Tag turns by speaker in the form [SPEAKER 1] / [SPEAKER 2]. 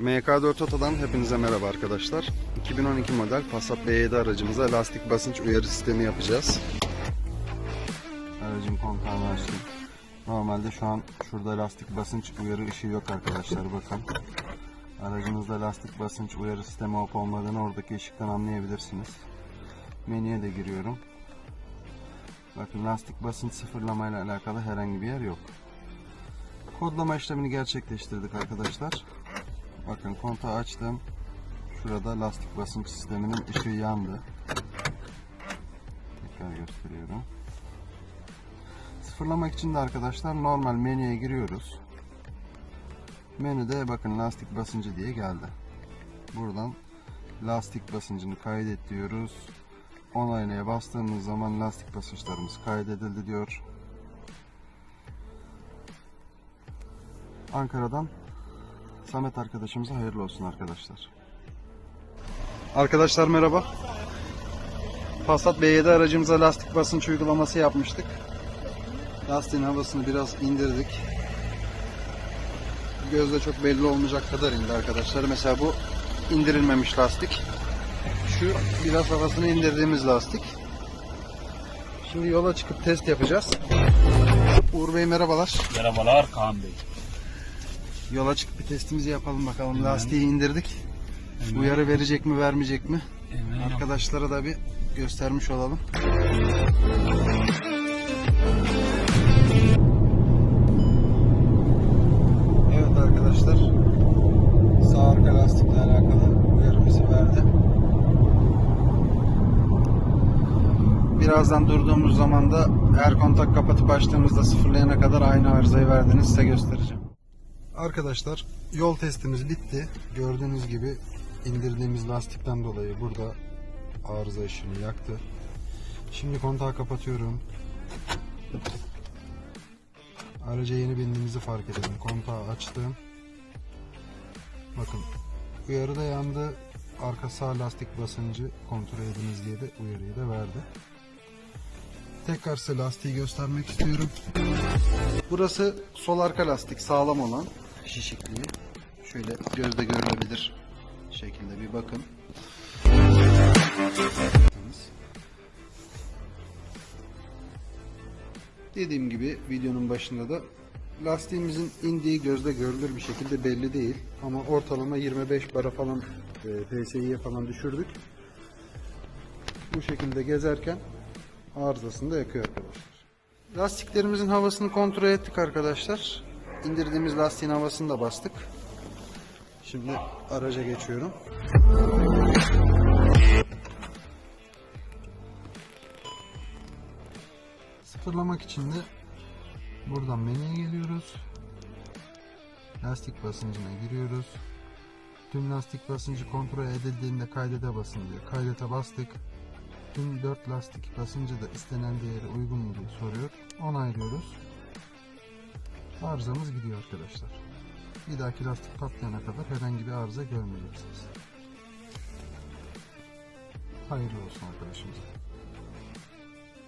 [SPEAKER 1] MK4 Oto'dan hepinize merhaba arkadaşlar. 2012 model Passat B7 aracımıza lastik basınç uyarı sistemi yapacağız. Aracın kontağını açtım. Normalde şu an şurada lastik basınç uyarı ışığı yok arkadaşlar bakın. Aracınızda lastik basınç uyarı sistemi olup olmadığını oradaki ışıktan anlayabilirsiniz. Menüye de giriyorum. Bakın lastik basınç sıfırlamayla alakalı herhangi bir yer yok. Kodlama işlemini gerçekleştirdik arkadaşlar. Bakın kontağı açtım. Şurada lastik basınç sisteminin ışığı yandı. Tekrar gösteriyorum. Sıfırlamak için de arkadaşlar normal menüye giriyoruz. Menüde bakın lastik basıncı diye geldi. Buradan lastik basıncını kaydet diyoruz. Onaylaya bastığımız zaman lastik basınçlarımız kaydedildi diyor. Ankara'dan Samet arkadaşımıza hayırlı olsun arkadaşlar. Arkadaşlar merhaba. Passat B7 aracımıza lastik basınç uygulaması yapmıştık. Lastiğin havasını biraz indirdik. Gözle çok belli olmayacak kadar indi arkadaşlar. Mesela bu indirilmemiş lastik. Şu biraz havasını indirdiğimiz lastik. Şimdi yola çıkıp test yapacağız. Uğur Bey merhabalar.
[SPEAKER 2] Merhabalar Kaan Bey.
[SPEAKER 1] Yola çıkıp bir testimizi yapalım bakalım. Lastiği indirdik. Uyarı verecek mi vermeyecek mi?
[SPEAKER 2] Hemen
[SPEAKER 1] Arkadaşlara da bir göstermiş olalım. Evet arkadaşlar. Sağ arka lastikle alakalı uyarımızı verdi. Birazdan durduğumuz zaman da her kontak kapatıp açtığımızda sıfırlayana kadar aynı arızayı verdiğini size göstereceğim. Arkadaşlar yol testimiz bitti. Gördüğünüz gibi indirdiğimiz lastikten dolayı burada arıza ışığını yaktı. Şimdi kontağı kapatıyorum. Araca yeni bindiğimizi fark edelim. Kontağı açtım. Bakın uyarı da yandı. Arka sağ lastik basıncı kontrol ediniz diye de uyarıyı da verdi. Tekrar size lastiği göstermek istiyorum. Burası sol arka lastik sağlam olan şişikliği. Şöyle gözde görülebilir şekilde bir bakın. Dediğim gibi videonun başında da lastiğimizin indiği gözde görülür bir şekilde belli değil. Ama ortalama 25 bara falan e, PSI'ye falan düşürdük. Bu şekilde gezerken arızasını da yakıyor arkadaşlar. Lastiklerimizin havasını kontrol ettik arkadaşlar. İndirdiğimiz lastiğin havasını da bastık. Şimdi araca geçiyorum. Sıfırlamak için de buradan menüye geliyoruz. Lastik basıncına giriyoruz. Tüm lastik basıncı kontrol edildiğinde kaydete basın diyor. Kaydete bastık. Tüm 4 lastik basıncı da istenen değere uygun mu diye soruyor. Onaylıyoruz. Arızamız gidiyor arkadaşlar. Bir dahaki lastik patlayana kadar herhangi bir arıza görmeyeceksiniz. Hayırlı olsun arkadaşımıza.